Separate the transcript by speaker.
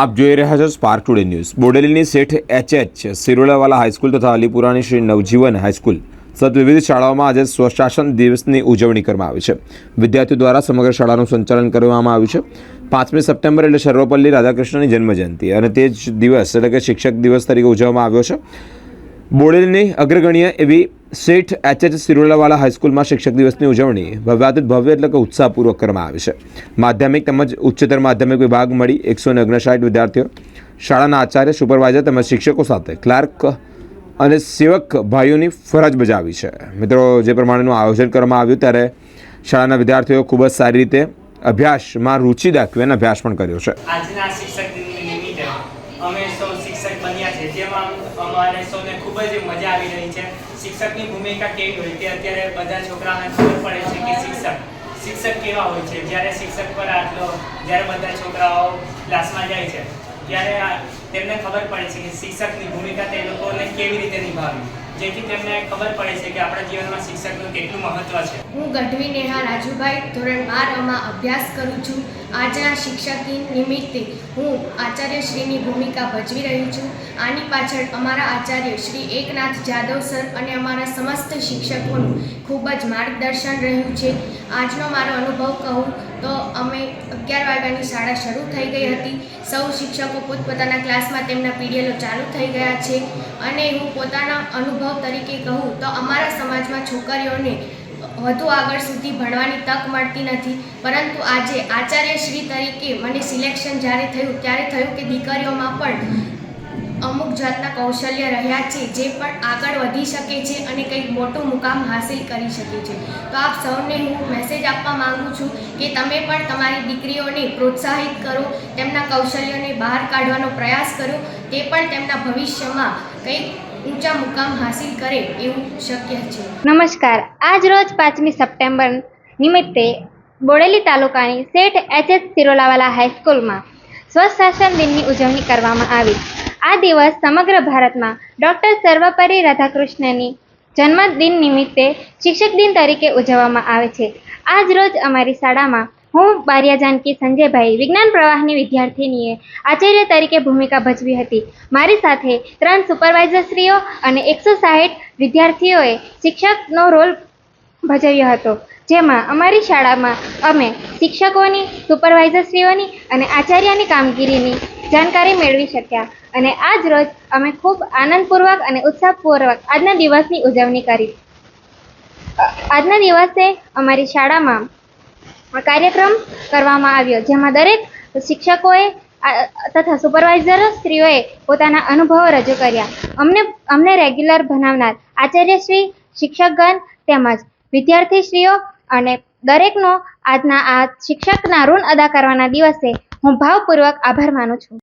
Speaker 1: આપ જોઈ રહ્યા છો સ્પાર્ક ટુડે ન્યૂઝ બોડેલીની શેઠ એચએચ એચ સિરોલાવાલા હાઈસ્કૂલ તથા અલીપુરાની શ્રી નવજીવન હાઈસ્કૂલ સત વિવિધ શાળાઓમાં આજે સ્વશાસન દિવસની ઉજવણી કરવામાં આવી છે. વિદ્યાર્થીઓ દ્વારા સમગ્ર શાળાનું સંચાલન કરવામાં આવ્યું છે. પાંચમી સપ્ટેમ્બર એટલે સર્વપલ્લી રાધાકૃષ્ણની જન્મજયંતિ અને તે જ દિવસ એટલે કે શિક્ષક દિવસ તરીકે ઉજવવામાં આવ્યો છે. બોડેલીની અગ્રગણ્ય એવી શેઠ એચ એચ સિરોલાવાલા હાઈસ્કૂલમાં શિક્ષક દિવસની ઉજવણી ભવ્યાતિત ભવ્ય એટલે કે ઉત્સાહપૂર્વક કરવામાં આવી છે. માધ્યમિક તેમજ ઉચ્ચતર માધ્યમિક વિભાગ મળી એકસો ઓગણસાઠ વિદ્યાર્થીઓ. શાળાના આચાર્ય, સુપરવાઇઝર તેમજ શિક્ષકો સાથે ક્લાર્ક અને સેવક ભાઈઓની ફરજ બજાવી છે. મિત્રો, જે પ્રમાણેનું આયોજન કરવામાં આવ્યું ત્યારે શાળાના વિદ્યાર્થીઓ ખૂબ જ સારી રીતે અભ્યાસમાં રુચિ દાખવી અને અભ્યાસ પણ કર્યો છે.
Speaker 2: આજના શિક્ષક નિમિત્તે અમે સૌ શિક્ષક બન્યા છે જેમાં અમારે સૌને ખૂબ જ મજા આવી રહી છે. શિક્ષકની ભૂમિકા કેવી હોય તે અત્યારે બધા છોકરાઓને ખબર પડે છે કે શિક્ષક શિક્ષક કેવા હોય છે. જ્યારે શિક્ષક પર આટલો, જ્યારે બધા છોકરાઓ ક્લાસમાં જાય છે, ત્યારે તેમને ખબર પડે છે કે શિક્ષકની ભૂમિકા તે લોકોને કેવી રીતે નિભાવવી. જેથી તેમને ખબર પડે છે કે આપણા જીવનમાં શિક્ષકનું કેટલું મહત્વ છે.
Speaker 3: હું ગઢવી નેહા રાજુભાઈ ધોરણ બારમાં અભ્યાસ કરું છું. આજના શિક્ષક નિમિત્તે હું આચાર્યશ્રીની ભૂમિકા ભજવી રહી છું. આની પાછળ અમારા આચાર્ય શ્રી એકનાથ જાદવ સર અને અમારા સમસ્ત શિક્ષકોનું ખૂબ જ માર્ગદર્શન રહ્યું છે. આજનો મારો અનુભવ કહું તો અમે અગિયાર વાગ્યાની શાળા શરૂ થઈ ગઈ હતી. સૌ શિક્ષકો પોતપોતાના ક્લાસમાં તેમના પીડીએલો ચાલુ થઈ ગયા છે. અને હું પોતાના અનુભવ તરીકે કહું તો અમારા સમાજમાં છોકરીઓને વધુ આગળ સુધી ભણવાની તક મળતી નથી. પરંતુ આજે આચાર્યશ્રી તરીકે મને સિલેક્શન જ્યારે થયું, ત્યારે થયું કે દીકરીઓમાં પણ અમુક જાતના કૌશલ્ય રહ્યા છે જે પણ આગળ વધી શકે છે અને કંઈક મોટું મુકામ હાસિલ કરી શકે છે. તો આપ સૌને હું મેસેજ આપવા માગું છું કે તમે પણ તમારી દીકરીઓને પ્રોત્સાહિત કરો, તેમના કૌશલ્યોને બહાર કાઢવાનો પ્રયાસ કરો, તે પણ તેમના ભવિષ્યમાં કંઈક ઊંચા મુકામ હાસિલ કરે એવું શક્ય છે.
Speaker 4: નમસ્કાર. આજ રોજ પાંચમી સપ્ટેમ્બર નિમિત્તે બોડેલી તાલુકાની શેઠ એચ એસ સિરોલાવાલા હાઈસ્કૂલમાં સ્વશાસન દિનની ઉજવણી કરવામાં આવી. આ દિવસ સમગ્ર ભારતમાં ડૉક્ટર સર્વપલ્લી રાધાકૃષ્ણની જન્મદિન નિમિત્તે શિક્ષક દિન તરીકે ઉજવવામાં આવે છે. આજ રોજ અમારી શાળામાં હું, બારિયા જાનકી, સંજયભાઈ વિજ્ઞાન પ્રવાહની વિદ્યાર્થીનીએ આચાર્ય તરીકે ભૂમિકા ભજવી હતી. મારી સાથે ત્રણ સુપરવાઇઝરશ્રીઓ અને એકસો સાહીઠ વિદ્યાર્થીઓએ શિક્ષકનો રોલ ભજવ્યો હતો. જેમાં અમારી શાળામાં અમે શિક્ષકોની, સુપરવાઇઝરશ્રીઓની અને આચાર્યની કામગીરીની જાણકારી મેળવી શક્યા. અને આજ રોજ અમે ખૂબ આનંદપૂર્વક અને ઉત્સાહપૂર્વક આજના દિવસની ઉજવણી કરી. આજના દિવસે અમારી શાળામાં કાર્યક્રમ કરવામાં આવ્યો, જેમાં દરેક શિક્ષકોએ તથા સુપરવાઇઝર સ્ત્રીઓએ પોતાના અનુભવો રજૂ કર્યા. અમને અમને રેગ્યુલર ભણાવનાર આચાર્યશ્રી શિક્ષકગણ તેમજ વિદ્યાર્થીશ્રીઓ અને દરેકનો આજના આ શિક્ષકના ઋણ અદા કરવાના દિવસે હું ભાવપૂર્વક આભાર માનું છું.